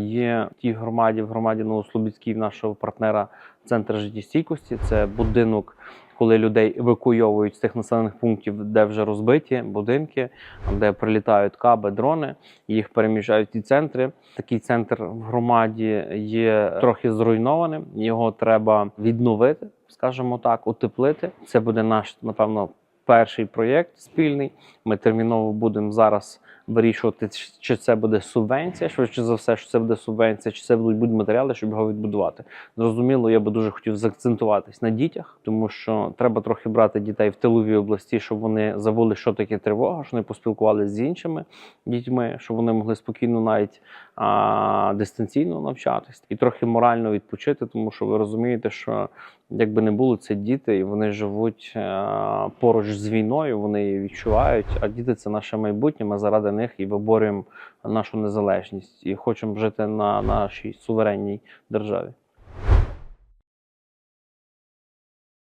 Є в тій громаді, в громаді Новослобідській нашого партнера центр життєстійкості. Це будинок, коли людей евакуйовують з тих населених пунктів, де вже розбиті будинки, де прилітають каби, дрони, їх переміщають ті центри. Такий центр в громаді є трохи зруйнованим. Його треба відновити, скажімо так, утеплити. Це буде наш, напевно, перший проєкт спільний. Ми терміново будемо зараз вирішувати, чи це буде субвенція, швидше за все, що це буде субвенція, чи це будуть будматеріали, щоб його відбудувати. Зрозуміло, я би дуже хотів заакцентуватись на дітях, тому що треба трохи брати дітей в тиловій області, щоб вони забули, що таке тривога, щоб вони поспілкувалися з іншими дітьми, щоб вони могли спокійно навіть а, дистанційно навчатись і трохи морально відпочити, тому що ви розумієте, що якби не було це діти, і вони живуть е, поруч з війною, вони її відчувають. А діти це наше майбутнє. Ми заради них і виборюємо нашу незалежність і хочемо жити на нашій суверенній державі.